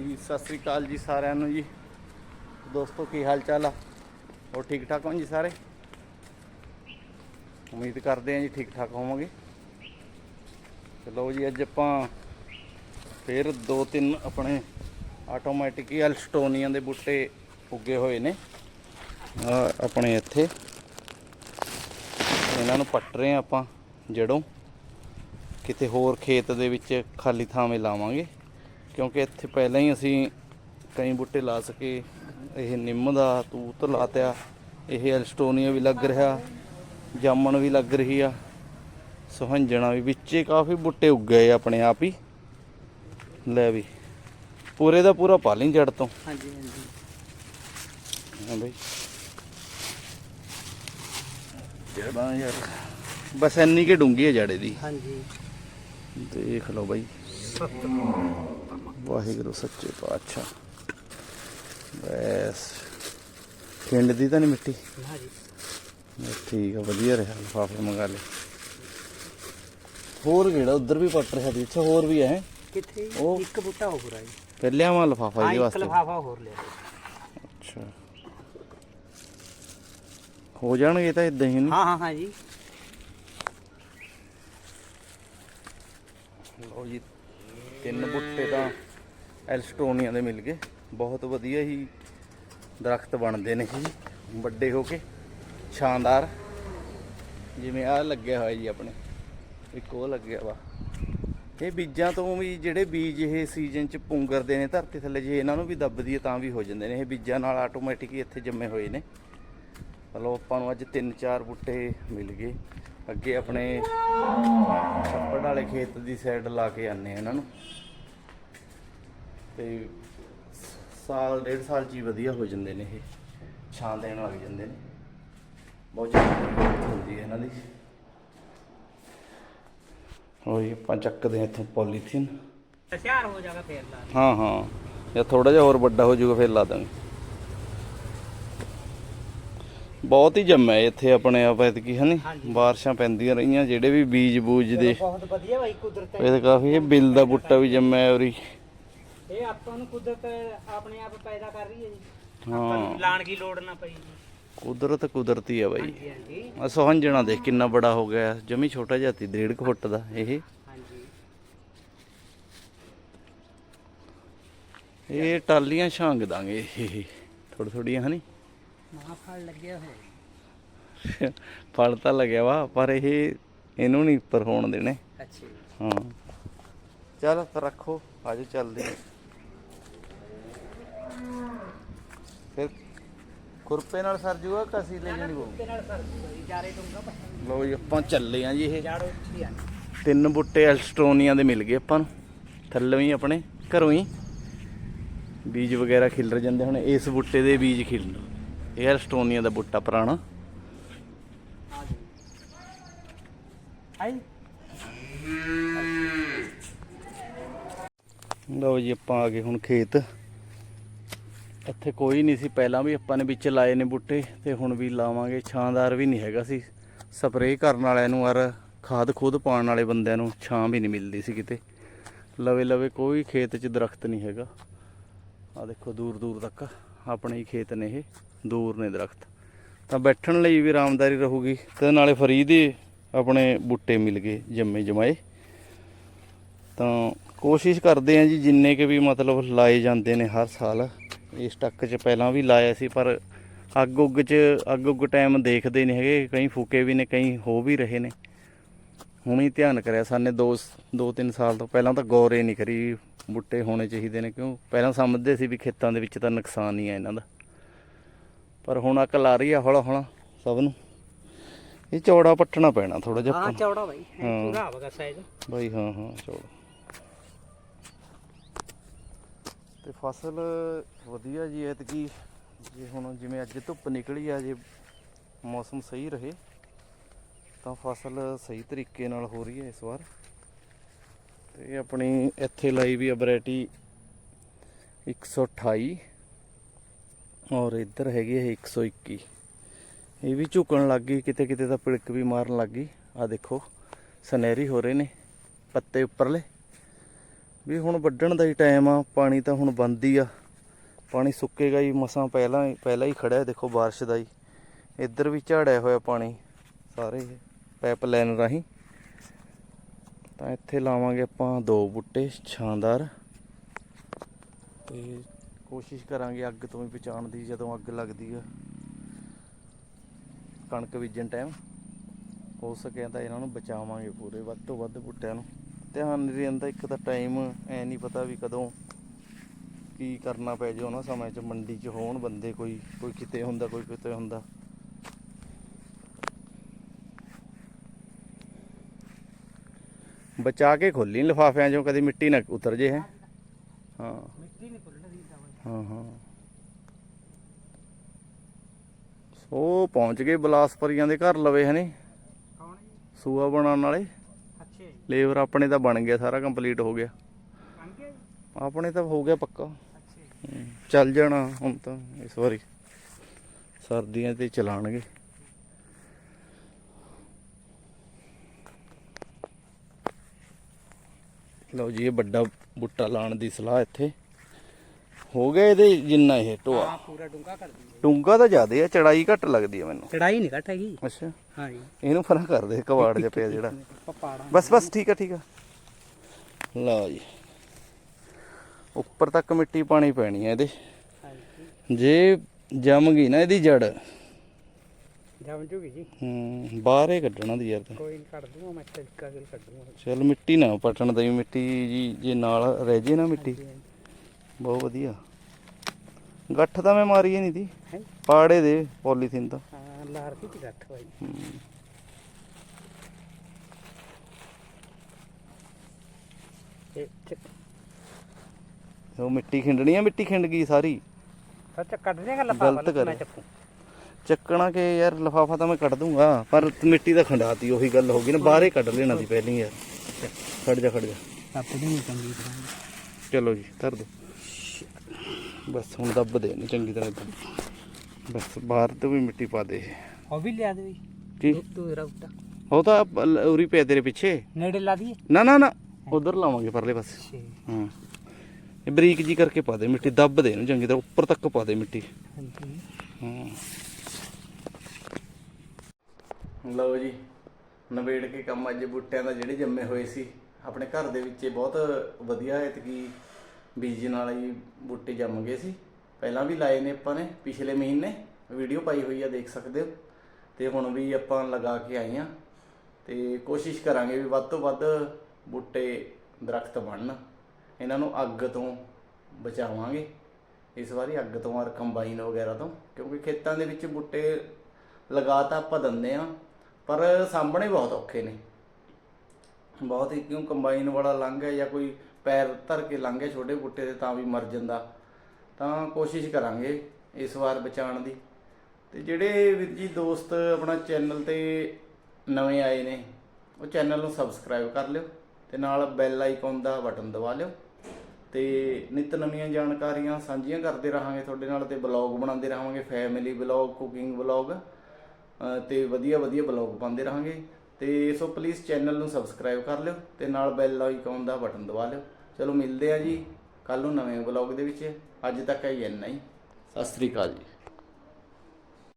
ਜੀ, ਸਤਿ ਸ੍ਰੀ ਅਕਾਲ ਜੀ ਸਾਰਿਆਂ ਨੂੰ ਜੀ। ਦੋਸਤੋ, ਕੀ ਹਾਲ ਚਾਲ ਆ? ਹੋਰ ਠੀਕ ਠਾਕ ਹੋ ਜੀ ਸਾਰੇ? ਉਮੀਦ ਕਰਦੇ ਹਾਂ ਜੀ ਠੀਕ ਠਾਕ ਹੋਵਾਂਗੇ ਚਲੋ ਜੀ, ਅੱਜ ਆਪਾਂ ਫਿਰ ਦੋ ਤਿੰਨ ਆਪਣੇ ਆਟੋਮੈਟਿਕ ਹੀ ਐਲਸਟੋਨੀਆਂ ਦੇ ਬੂਟੇ ਉੱਗੇ ਹੋਏ ਨੇ। ਆਪਣੇ ਇੱਥੇ। ਇਹਨਾਂ ਨੂੰ ਪੱਟ ਰਹੇ ਹਾਂ ਆਪਾਂ, ਜੜੋਂ। ਕਿਤੇ ਹੋਰ ਖੇਤ ਦੇ ਵਿੱਚ ਖਾਲੀ ਥਾਵੇਂ ਲਾਵਾਂਗੇ। ਕਿਉਂਕਿ ਇੱਥੇ ਪਹਿਲਾਂ ਹੀ ਅਸੀਂ ਕਈ ਬੂਟੇ ਲਾ ਸਕੇ। ਇਹ ਨਿੰਮ ਦਾ ਤੂਤ ਲਾਤਿਆ ਇਹ ਐਲਸਟੋਨੀਆ ਵੀ ਲੱਗ ਰਿਹਾ। ਜਾਮਣ ਵੀ ਲੱਗ ਰਹੀ ਆ। ਸੁਹੰਜਣਾ ਵੀ ਵਿੱਚੇ ਕਾਫੀ ਬੂਟੇ ਉੱਗ ਗਏ ਆਪਣੇ ਆਪ ਹੀ। ਲੈ ਵੀ ਪੂਰੇ ਦਾ ਪੂਰਾ ਪਾ ਲਈ ਜੜ ਤੋਂ। ਹਾਂਜੀ ਹਾਂਜੀ। ਹਾਂ ਬਈ। ਜੜਾਂ ਯਾਰ ਬਸ ਇੰਨੀ ਕੇ ਡੂੰਗੀ ਹੈ ਜੜੇ ਦੀ। ਹਾਂਜੀ। ਦੇਖ ਲਓ ਬਾਈ। ਵਾਹਿਗੁਰੂ ਸੱਚੇ ਪਾਤਸ਼ਾਹ। ਬਸ। ਖਿੰਡ ਦੀ ਤਾਂ ਨਹੀਂ ਮਿੱਟੀ? ਹਾਂਜੀ ਬਸ ਠੀਕ ਆ ਵਧੀਆ ਰਿਹਾ ਲਫਾਫੇ ਮੰਗਾ ਲਏ। ਹੋਰ ਕਿਹੜਾ? ਉਧਰ ਵੀ ਪੱਟ ਰਿਹਾ ਸੀ ਅੱਛਾ ਹੋਰ ਵੀ ਹੈ। ਕਿੱਥੇ? ਉਹ- ਇੱਕ ਬੂਟਾ ਹੋਰ ਆ ਜੀ। ਪਹਿਲਿਆ ਮਾ ਲਫਾਫਾ ਹਾਂ ਇਹਦੇ ਇੱਕ ਵਾਸਤੇ? ਲਫਾਫਾ ਹੋਰ ਲਿਆ ਅੱਛਾ। ਹੋ ਜਾਣਗੇ ਤਾਂ ਇਦਾਂ ਹੀ ਨਹੀਂ ਹਾਂ ਹਾਂ ਹਾਂ ਜੀ। ਲਓ ਜੀ ਤਿੰਨ ਬੁੱਟੇ ਤਾਂ ਐਲਸਟੋਨੀਆ ਦੇ ਮਿਲ ਗਏ। ਬਹੁਤ ਵਧੀਆ ਹੀ ਦਰਖਤ ਬਣਦੇ ਨੇ ਜੀ। ਵੱਡੇ ਹੋ ਕੇ। ਸ਼ਾਨਦਾਰ। ਜਿਵੇਂ ਆ ਲੱਗਿਆ ਹੋਇਆ ਜੀ ਆਪਣੇ। ਇੱਕ ਉਹ ਲੱਗਿਆ ਵਾ। ਇਹ ਬੀਜਾਂ ਤੋਂ ਵੀ ਜਿਹੜੇ ਬੀਜ ਇਹ ਸੀਜ਼ਨ ਚ ਪੁੰਗਰਦੇ ਨੇ, ਧਰਤੀ ਥੱਲੇ ਜੇ ਇਹਨਾਂ ਨੂੰ ਵੀ ਦੱਬਦੀ ਹੈ ਤਾਂ ਵੀ ਹੋ ਜਾਂਦੇ ਨੇ। ਇਹ ਬੀਜਾਂ ਨਾਲ ਆਟੋਮੈਟਿਕ ਹੀ ਇੱਥੇ ਜੰਮੇ ਹੋਏ ਨੇ। ਮਤਲਬ ਆਪਾਂ ਨੂੰ ਅੱਜ ਤਿੰਨ ਚਾਰ ਬੂਟੇ ਮਿਲ ਗਏ। ਅੱਗੇ ਆਪਣੇ ਛੱਪੜ ਵਾਲੇ ਖੇਤ ਦੀ ਸਾਈਡ ਲਾ ਕੇ ਆਨੇ ਇਹਨਾਂ ਨੂੰ। ਤੇ ਸਾਲ ਡੇਢ ਸਾਲ ਚ ਹੀ ਵਧੀਆ ਹੋ ਜਾਂਦੇ ਨੇ ਇਹ। ਛਾਂ ਦੇਣ ਲੱਗ ਜਾਂਦੇ ਨੇ। ਬਹੁਤ ਚੰਗੀ ਹੁੰਦੀ ਹੈ ਇਹਨਾਂ ਦੀ। ਹੋਈ ਆਪਾਂ ਚੱਕਦੇ ਹਾਂ ਇੱਥੋਂ ਪੋਲੀਥੀਨ। ਤਿਆਰ ਹੋ ਜਾਗਾ ਫੇਰ ਲਾ ਹਾਂ ਹਾਂ। ਜਾਂ ਥੋੜਾ ਜਿਹਾ ਹੋਰ ਵੱਡਾ ਹੋ ਜਾਊਗਾ ਫਿਰ ਲਾ ਦਾਂਗੇ। ਬਹੁਤ ਹੀ ਜੰਮਿਆ ਇੱਥੇ ਆਪਣੇ ਆਪ ਐਤਕੀ ਹਨੀ। ਬਾਰਿਸ਼ਾਂ ਪੈਂਦੀਆਂ ਰਹੀਆਂ ਜਿਹੜੇ ਵੀ ਬੀਜ ਬੂਜ ਦੇ। ਬਹੁਤ ਵਧੀਆ ਬਾਈ ਕੁਦਰਤ। ਇਹ ਤਾਂ ਕਾਫੀ ਇਹ ਬਿੱਲ ਦਾ ਬੂਟਾ ਵੀ ਜੰਮਿਆ ਉਰੀ। ਇਹ ਆਪਾਂ ਨੂੰ ਕੁਦਰਤ ਆਪਣੇ ਆਪ ਪੈਦਾ ਕਰ ਰਹੀ ਹੈ ਜੀ। ਹਾਂ। ਆਪਾਂ ਨੂੰ ਲਾਣ ਦੀ ਲੋੜ ਨਾ ਪਈ ਜੀ। ਕੁਦਰਤ ਕੁਦਰਤੀ ਆ ਬਾਈ। ਹਾਂਜੀ ਹਾਂਜੀ। ਆ ਸੁਹੰਜਣਾ ਦੇਖ ਕਿੰਨਾ ਬੜਾ ਹੋ ਗਿਆ। ਜਮੀ ਛੋਟਾ ਜਿਹਾ ਤੀ ਡੇਢ ਕੁ ਫੁੱਟ ਦਾ ਇਹ। ਹਾਂਜੀ। ਇਹ ਟਾਲੀਆਂ ਛਾਂਗ ਦਾਂਗੇ। ਥੋੜੀ ਥੋੜੀਆਂ ਹਨੀ ਮਹਾ ਫਲ ਲੱਗਿਆ ਹੋਇਆ ਫਲ ਤਾਂ ਲੱਗਿਆ ਵਾ ਪਰ ਇਹ ਇਹਨੂੰ ਨਹੀਂ ਉੱਪਰ ਹੋਣ ਦੇਣੇ। ਅੱਛਾ ਜੀ। ਹਾਂ। ਚੱਲ ਰੱਖੋ। ਆਜੋ ਚੱਲਦੇ ਹਾਂ। ਫਿਰ ਖੁਰਪੇ ਨਾਲ ਸਰ ਜੂਗਾ ਕਸੀ ਲੈ ਜਾਣੀ ਤੇ ਨਾਲ ਸਰ ਜੀ ਜਾਰੇ ਦੂੰਗਾ ਬਸ ਲਓ ਜੀ ਆਪਾਂ ਚੱਲੇ ਆਂ ਜੀ ਇਹ। ਜਾੜੋ ਇੱਥੇ ਆ ਤਿੰਨ ਬੁੱਟੇ ਐਲਸਟੋਨੀਆਂ ਦੇ ਮਿਲ ਗਏ ਆਪਾਂ ਨੂੰ ਥੱਲੋਂ ਹੀ ਆਪਣੇ ਘਰੋਂ ਹੀ। ਬੀਜ ਵਗੈਰਾ ਖਿਲਰ ਜਾਂਦੇ ਹੁਣ ਇਸ ਬੁੱਟੇ ਦੇ ਬੀਜ ਖਿਲਣ। ਇਹ ਐਲਸਟੋਨੀਆ ਦਾ ਬੁੱਟਾ ਪੁਰਾਣਾ। ਆਈ ਲਓ ਜੀ ਆਪਾਂ ਆ ਗਏ ਹੁਣ ਖੇਤ। ਇੱਥੇ ਕੋਈ ਨਹੀਂ ਸੀ। ਪਹਿਲਾਂ ਵੀ ਆਪਾਂ ਨੇ ਵਿੱਚ ਲਾਏ ਨੇ ਬੂਟੇ ਤੇ ਹੁਣ ਵੀ ਲਾਵਾਂਗੇ। ਛਾਂਦਾਰ ਵੀ ਨਹੀਂ ਹੈਗਾ ਸੀ। ਸਪਰੇਅ ਕਰਨ ਵਾਲਿਆਂ ਨੂੰ ਔਰ ਖਾਦ ਖੁਦ ਪਾਉਣ ਵਾਲੇ ਬੰਦਿਆਂ ਨੂੰ ਛਾਂ ਵੀ ਨਹੀਂ ਮਿਲਦੀ ਸੀ ਕਿਤੇ। ਲਵੇ ਲਵੇ ਕੋਈ ਖੇਤ 'ਚ ਦਰਖਤ ਨਹੀਂ ਹੈਗਾ। ਆ ਦੇਖੋ ਦੂਰ ਦੂਰ ਤੱਕ ਆਪਣੇ ਹੀ ਖੇਤ ਨੇ ਇਹ। ਦੂਰ ਨੇ ਦਰਖਤ। ਤਾਂ ਬੈਠਣ ਲਈ ਵੀ ਆਰਾਮਦਾਰੀ ਰਹੂਗੀ। ਤੇ ਨਾਲੇ ਫਰੀ ਦੇ ਆਪਣੇ ਬੂਟੇ ਮਿਲ ਗਏ ਜੰਮੇ ਜਮਾਏ। ਤਾਂ ਕੋਸ਼ਿਸ਼ ਕਰਦੇ ਆ ਜੀ ਜਿੰਨੇ ਕੇ ਵੀ ਮਤਲਬ ਲਾਏ ਜਾਂਦੇ ਨੇ ਹਰ ਸਾਲ। ਇਸ ਟੱਕ 'ਚ ਪਹਿਲਾਂ ਵੀ ਲਾਇਆ ਸੀ ਪਰ ਅੱਗ ਉੱਗ 'ਚ ਅੱਗ ਉੱਗ ਟਾਈਮ ਦੇਖਦੇ ਨਹੀਂ ਹੈਗੇ ਕਈ ਫੂਕੇ ਵੀ ਨੇ ਕਈ ਹੋ ਵੀ ਰਹੇ ਨੇ। ਹੁਣ ਹੀ ਧਿਆਨ ਕਰਿਆ ਸਾਨੇ ਦੋ ਦੋ ਤਿੰਨ ਸਾਲ ਤੋਂ ਪਹਿਲਾਂ ਤਾਂ ਗੌਰੇ ਨਹੀਂ ਕਰੀ ਬੁੱਟੇ ਹੋਣੇ ਚਾਹੀਦੇ ਨੇ ਕਿਉਂ? ਪਹਿਲਾਂ ਸਮਝਦੇ ਸੀ ਵੀ ਖੇਤਾਂ ਦੇ ਵਿੱਚ ਤਾਂ ਨੁਕਸਾਨ ਹੀ ਆ ਇਹਨਾਂ ਦਾ। ਪਰ ਹੁਣ ਅਕਲ ਆ ਰਹੀ ਆ ਹੌਲਾ ਹੌਲਾ ਸਭ ਨੂੰ। ਇਹ ਚੌੜਾ ਪੱਟਣਾ ਪੈਣਾ ਥੋੜਾ ਜਿਹਾ ਹਾਂ। ਚੌੜਾ ਬਾਈ। ਪੂਰਾ ਆਵੇਗਾ ਸਾਈਜ਼ ਬਾਈ ਹਾਂ ਹਾਂ ਚੌੜਾ। ਤੇ ਫਸਲ ਵਧੀਆ ਜੀ, ਐਤਕੀ ਜੇ ਹੁਣ ਜਿਵੇਂ ਅੱਜ ਧੁੱਪ ਨਿਕਲੀ ਆ, ਜੇ ਮੌਸਮ ਸਹੀ ਰਹੇ, ਤਾਂ ਫਸਲ ਸਹੀ ਤਰੀਕੇ ਨਾਲ ਹੋ ਰਹੀ ਹੈ ਇਸ ਵਾਰ। ਤੇ ਆਪਣੀ ਇੱਥੇ ਲਾਈ ਵੀ ਆ ਵੈਰਾਈਟੀ 128 ਔਰ ਇੱਧਰ ਹੈਗੀ ਹੈ 121 ਇਹ ਵੀ ਝੁਕਣ ਲੱਗ ਗਈ, ਕਿਤੇ ਕਿਤੇ ਤਾਂ ਪਿੜਕ ਵੀ ਮਾਰਨ ਲੱਗ ਗਈ। ਆ ਦੇਖੋ, ਸੁਨਹਿਰੀ ਹੋ ਰਹੇ ਨੇ, ਪੱਤੇ ਉੱਪਰਲੇ। ਵੀ ਹੁਣ ਵੱਢਣ ਦਾ ਹੀ ਟਾਈਮ ਆ, ਪਾਣੀ ਤਾਂ ਹੁਣ ਬੰਦ ਹੀ ਆ। ਪਾਣੀ ਸੁੱਕੇਗਾ ਹੀ, ਮਸਾਂ ਪਹਿਲਾਂ ਪਹਿਲਾਂ ਹੀ ਖੜਿਆ ਦੇਖੋ ਬਾਰਿਸ਼ ਦਾ ਹੀ। ਇੱਧਰ ਵੀ ਝਾੜਿਆ ਹੋਇਆ ਪਾਣੀ, ਸਾਰੇ ਪਾਈਪ ਲਾਈਨ ਰਾਹੀਂ। ਤਾਂ ਇੱਥੇ ਲਾਵਾਂਗੇ ਆਪਾਂ ਦੋ ਬੂਟੇ, ਛਾਂਦਾਰ। ਤੇ ਕੋਸ਼ਿਸ਼ ਕਰਾਂਗੇ ਅੱਗ ਤੋਂ ਵੀ ਬਚਾਉਣ ਦੀ, ਜਦੋਂ ਅੱਗ ਲੱਗਦੀ ਆ। ਕਣਕ ਬੀਜਣ ਟਾਈਮ ਹੋ ਸਕਿਆ ਤਾਂ ਇਹਨਾਂ ਨੂੰ ਬਚਾਵਾਂਗੇ ਪੂਰੇ, ਵੱਧ ਤੋਂ ਵੱਧ ਬੂਟਿਆਂ ਨੂੰ। ਧਿਆਨ ਨਹੀਂ ਰਹਿੰਦਾ ਇੱਕ ਤਾਂ ਟਾਈਮ ਐ ਨਹੀਂ ਪਤਾ ਵੀ ਕਦੋਂ ਕੀ ਕਰਨਾ ਪੈ ਜਾਏ ਉਹਨਾਂ ਸਮੇਂ 'ਚ ਮੰਡੀ 'ਚ ਹੋਣ ਬੰਦੇ ਕੋਈ ਕੋਈ ਕਿਤੇ ਹੁੰਦਾ ਕੋਈ ਕਿਤੇ ਹੁੰਦਾ। ਬਚਾ ਕੇ ਖੋਲੀ ਲਿਫਾਫਿਆਂ 'ਚੋਂ ਕਦੇ ਮਿੱਟੀ ਨਾ ਉਤਰ ਜੇ ਹੈ। ਹਾਂ। ਮਿੱਟੀ ਨਹੀਂ ਪੁੱਲਣੀ ਦਵਾਈ ਹਾਂ ਹਾਂ। ਸੋ ਪਹੁੰਚ ਗਏ ਬਲਾਸਪੁਰੀਆਂ ਦੇ ਘਰ ਲਵੇ ਹਨੇ। ਜੀ? ਸੂਆ ਬਣਾਉਣ ਵਾਲੇ। ਜੀ ਲੇਬਰ ਆਪਣੇ ਤਾਂ ਬਣ ਗਿਆ ਸਾਰਾ ਕੰਪਲੀਟ ਹੋ ਗਿਆ। ਆਪਣੇ ਤਾਂ ਹੋ ਗਿਆ ਪੱਕਾ। ਚੱਲ ਜਾਣਾ ਹੁਣ ਤਾਂ ਇਸ ਵਾਰੀ। ਸਰਦੀਆਂ ਤੇ ਚਲਾਣਗੇ। ਲਓ ਜੀ ਇਹ ਵੱਡਾ ਬੁੱਟਾ ਲਾਉਣ ਦੀ ਸਲਾਹ ਇੱਥੇ। ਹੋ ਗਿਆ ਇਹਦੇ ਜਿੰਨਾ ਇਹ ਹਾਂ ਢੋਆ ਪੂਰਾ ਡੂੰਗਾ ਕਰ ਦਿੰਦੇ। ਟੁੰਗਾ ਤਾਂ ਜ਼ਿਆਦੇ ਆ ਚੜਾਈ ਘੱਟ ਲੱਗਦੀ ਆ ਮੈਨੂੰ। ਚੜਾਈ ਨਹੀਂ ਘਟ ਹੈਗੀ। ਅੱਛਾ। ਹਾਂ ਜੀ। ਇਹਨੂੰ ਫਰਾਂ ਕਰ ਦੇ ਕਵਾੜ ਜਿਹਾ ਪਿਆ ਜਿਹੜਾ। ਪਪਾੜਾ ਬਸ ਬਸ ਠੀਕ ਆ ਠੀਕ ਆ। ਲਓ ਜੀ। ਉੱਪਰ ਤੱਕ ਮਿੱਟੀ ਪਾਣੀ ਪੈਣੀ ਆ ਇਹਦੇ। ਜੇ। ਜੰਮ ਗਈ ਨਾ ਇਹਦੀ ਜੜ। ਜਮ ਜੂਗੀ ਜੀ। ਹੂੰ ਬਾਹਰ ਹੀ ਕੱਢਣਾ ਦੀ ਯਾਰ। ਤਾਂ ਕੋਈ ਨਹੀਂ ਕੱਢ ਦੂੰਗਾ ਮੈਂ ਤਰੀਕਾ ਗਿਲ ਕੱਢ ਦੂੰਗਾ। ਚਲ ਮਿੱਟੀ ਨਾ ਪਟਣ ਦਈ ਮਿੱਟੀ ਜੀ ਜੇ ਨਾਲ ਰਹਿ ਜੇ ਨਾ ਮਿੱਟੀ। ਬਹੁਤ ਵਧੀਆ। ਗੱਠ ਤਾਂ ਮੈਂ ਮਾਰੀ ਨਹੀਂ ਦੀ ਹੈ? ਪਾੜੇ ਦੇ ਪੋਲੀਥੀਨ ਤਾਂ। ਹਾਂ ਲਾਰ ਕੀ ਗੱਠ ਬਾਈ। ਇਹ ਚ- ਉਹ ਮਿੱਟੀ ਖਿੰਡਣੀ ਆ ਮਿੱਟੀ ਖਿੰਡ ਗਈ ਸਾਰੀ। ਸੱਚ ਕੱਢ ਦੇਗਾ ਲਫਾਫਾ ਕਰਿਆ। ਮੈਂ ਚੱਕੂ। ਚੱਕਣਾ ਕਿ ਯਾਰ ਲਫਾਫਾ ਤਾਂ ਮੈਂ ਕੱਢ ਦੂੰਗਾ ਪਰ ਮਿੱਟੀ ਤਾਂ ਖੰਡਾਤੀ ਉਹੀ ਗੱਲ ਹੋ ਗਈ ਨਾ ਬਾਹਰ ਕੱਢ ਲੈਣਾ ਸੀ ਪਹਿਲੀ ਯਾਰ ਖੜ ਜਾ ਖੜ ਜਾ। ਟੱਪ ਦੇ ਨਹੀਂ ਚੰਗੀ ਤਰ੍ਹਾਂ। ਚਲੋ ਜੀ ਧਰ ਦੋ। ਬਸ ਹੁਣ ਦੱਬ ਦੇ ਇਹਨੂੰ ਚੰਗੀ ਤਰ੍ਹਾਂ ਏਦਾਂ। ਬਸ ਬਾਹਰ ਤੋਂ ਵੀ ਮਿੱਟੀ ਪਾ ਦੇ। ਉਹ ਵੀ ਲਿਆ ਦੇ ਵੀ। ਕੀ? ਤੂੰ ਰਾਉਟਾ ਉਹ ਤਾਂ ਉਰੀ ਪਿਆ ਤੇਰੇ ਪਿੱਛੇ। ਨੇੜੇ ਲਾ ਦਈਏ? ਨਾ ਨਾ ਨਾ। ਉਧਰ ਲਾਵਾਂਗੇ ਪਰਲੇ ਪਾਸੇ। ਹਾਂ। ਇਹ ਬਰੀਕ ਜੀ ਕਰਕੇ ਪਾ ਦੇ ਮਿੱਟੀ ਦੱਬ ਦੇ ਇਹਨੂੰ ਚੰਗੀ ਤਰ੍ਹਾਂ ਉੱਪਰ ਤੱਕ ਪਾ ਦੇ ਮਿੱਟੀ। ਹਾਂਜੀ। ਹਾਂ। ਲਓ ਜੀ ਨਵੇੜ ਕੇ ਕੰਮ ਅੱਜ ਬੂਟਿਆਂ ਦਾ ਜਿਹੜੇ ਜੰਮੇ ਹੋਏ ਸੀ ਆਪਣੇ ਘਰ ਦੇ ਵਿੱਚ ਇਹ ਬਹੁਤ ਵਧੀਆ ਬੀਜ ਨਾਲ ਹੀ ਬੂਟੇ ਜੰਮ ਗਏ ਸੀ। ਪਹਿਲਾਂ ਵੀ ਲਾਏ ਨੇ ਆਪਾਂ ਨੇ, ਪਿਛਲੇ ਮਹੀਨੇ। ਵੀਡੀਓ ਪਾਈ ਹੋਈ ਆ, ਦੇਖ ਸਕਦੇ ਹੋ। ਤੇ ਹੁਣ ਵੀ ਆਪਾਂ ਲਗਾ ਕੇ ਆਏ ਆ। ਤੇ ਕੋਸ਼ਿਸ਼ ਕਰਾਂਗੇ ਵੀ ਵੱਧ ਤੋਂ ਵੱਧ ਬੂਟੇ ਦਰਖਤ ਬਣਨ। ਇਹਨਾਂ ਨੂੰ ਅੱਗ ਤੋਂ ਬਚਾਵਾਂਗੇ। ਇਸ ਵਾਰੀ ਅੱਗ ਤੋਂ ਔਰ ਕੰਬਾਈਨ ਵਗੈਰਾ ਤੋਂ। ਕਿਉਂਕਿ ਖੇਤਾਂ ਦੇ ਵਿੱਚ ਬੂਟੇ ਲਗਾ ਤਾਂ ਆਪਾਂ ਦਿੰਦੇ ਆ, ਪਰ ਸਾਂਭਣੇ ਬਹੁਤ ਔਖੇ ਨੇ। ਬਹੁਤ ਹੀ ਕਿਉਂ ਕੰਬਾਈਨ ਵਾਲਾ ਲੰਘ ਹੈ ਜਾਂ ਕੋਈ ਪੈਰ ਧਰ ਕੇ ਲੰਘ ਗਿਆ ਛੋਟੇ ਬੂਟੇ ਤੇ ਤਾਂ ਵੀ ਮਰ ਜਾਂਦਾ। ਤਾਂ ਕੋਸ਼ਿਸ਼ ਕਰਾਂਗੇ ਇਸ ਵਾਰ ਬਚਾਉਣ ਦੀ। ਤੇ ਜਿਹੜੇ ਵੀਰ ਜੀ ਦੋਸਤ ਆਪਣਾ ਚੈਨਲ ਤੇ ਨਵੇਂ ਆਏ ਨੇ, ਉਹ ਚੈਨਲ ਨੂੰ ਸਬਸਕ੍ਰਾਈਬ ਕਰ ਲਿਓ ਤੇ ਨਾਲ ਬੈਲ ਆਈਕਨ ਦਾ ਬਟਨ ਦਬਾ ਲਿਓ। ਤੇ ਨਿਤ ਨਵੀਆਂ ਜਾਣਕਾਰੀਆਂ ਸਾਂਝੀਆਂ ਕਰਦੇ ਰਹਾਂਗੇ ਤੁਹਾਡੇ ਨਾਲ ਤੇ ਬਲੌਗ ਬਣਾਉਂਦੇ ਰਹਾਂਗੇ, ਫੈਮਿਲੀ ਬਲੌਗ, ਕੁਕਿੰਗ ਬਲੌਗ ਤੇ ਵਧੀਆ ਵਧੀਆ ਬਲੌਗ ਪਾਉਂਦੇ ਰਹਾਂਗੇ। ਤੇ ਸੋ ਪਲੀਜ਼ ਚੈਨਲ ਨੂੰ ਸਬਸਕ੍ਰਾਈਬ ਕਰ ਲਿਓ ਤੇ ਨਾਲ ਬੈਲ ਆਈਕਨ ਦਾ ਬਟਨ ਦਬਾ ਲਿਓ। ਚਲੋ ਮਿਲਦੇ ਆ ਜੀ ਕੱਲ ਨੂੰ ਨਵੇਂ ਬਲੌਗ ਦੇ ਵਿੱਚ। ਅੱਜ ਤੱਕ ਹੈ ਇੰਨਾ ਹੀ। ਸਤਿ ਸ੍ਰੀ ਅਕਾਲ ਜੀ।